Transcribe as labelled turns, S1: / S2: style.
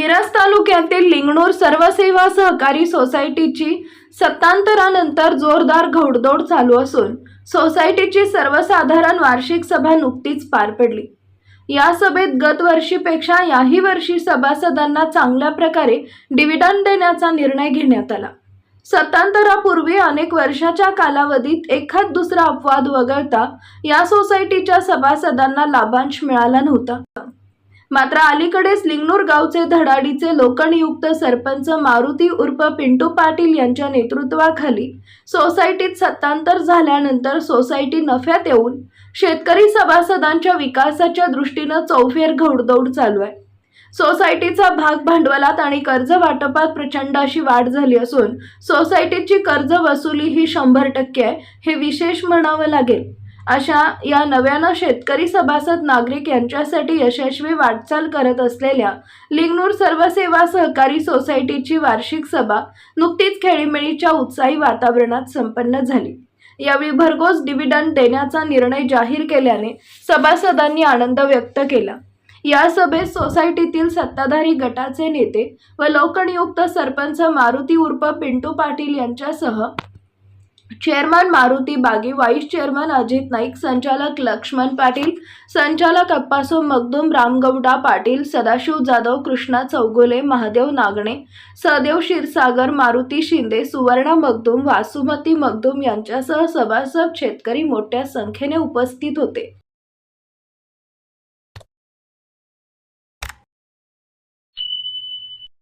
S1: मिरज तालुक्यातील लिंगणूर सर्वसेवा सहकारी सोसायटीची सत्तांतरानंतर जोरदार घौडदौड चालू असून सोसायटीची सर्वसाधारण वार्षिक सभा नुकतीच पार पडली. या सभेत गतवर्षीपेक्षा याही वर्षी सभासदांना चांगल्या प्रकारे डिव्हिडंड देण्याचा निर्णय घेण्यात आला. सत्तांतरापूर्वी अनेक वर्षाच्या कालावधीत एखाद दुसरा अपवाद वगळता या सोसायटीच्या सभासदांना लाभांश मिळाला नव्हता. मात्र अलीकडेच लिंगनूर गावचे धडाडीचे लोकनियुक्त सरपंच मारुती उर्फ पिंटू पाटील यांच्या नेतृत्वाखाली सोसायटीत सत्तांतर झाल्यानंतर सोसायटी नफ्यात येऊन शेतकरी सभासदांच्या विकासाच्या दृष्टीनं चौफेर घौडदौड चालू आहे. सोसायटीचा भाग भांडवलात आणि कर्ज वाटपात प्रचंड अशी वाढ झाली असून सोसायटीची कर्ज वसुली ही शंभर टक्के आहे हे विशेष म्हणावं लागेल. अशा या नव्यानं शेतकरी सभासद नागरिक यांच्यासाठी यशस्वी वाटचाल करत असलेल्या लिंगणूर सर्वसेवा सहकारी सोसायटीची वार्षिक सभा नुकतीच खेळीमेळीच्या उत्साही वातावरणात संपन्न झाली. यावेळी भरघोस डिव्हिडंड देण्याचा निर्णय जाहीर केल्याने सभासदांनी आनंद व्यक्त केला. या सभेत सोसायटीतील सत्ताधारी गटाचे नेते व लोकनियुक्त सरपंच मारुती उर्फ पिंटू पाटील यांच्यासह chairman Maruti Bagi vice chairman Ajit Naik संचालक लक्ष्मण पाटील संचालक अप्पासो मगदूम रामगौडा पाटील सदाशिव जाधव कृष्णा चौगुले महादेव नागणे सदेव क्षीरसागर मारुती शिंदे सुवर्णा मगदूम वासुमती मगदूम यांच्यासह सभासद शेतकरी मोठ्या संख्येने उपस्थित होते.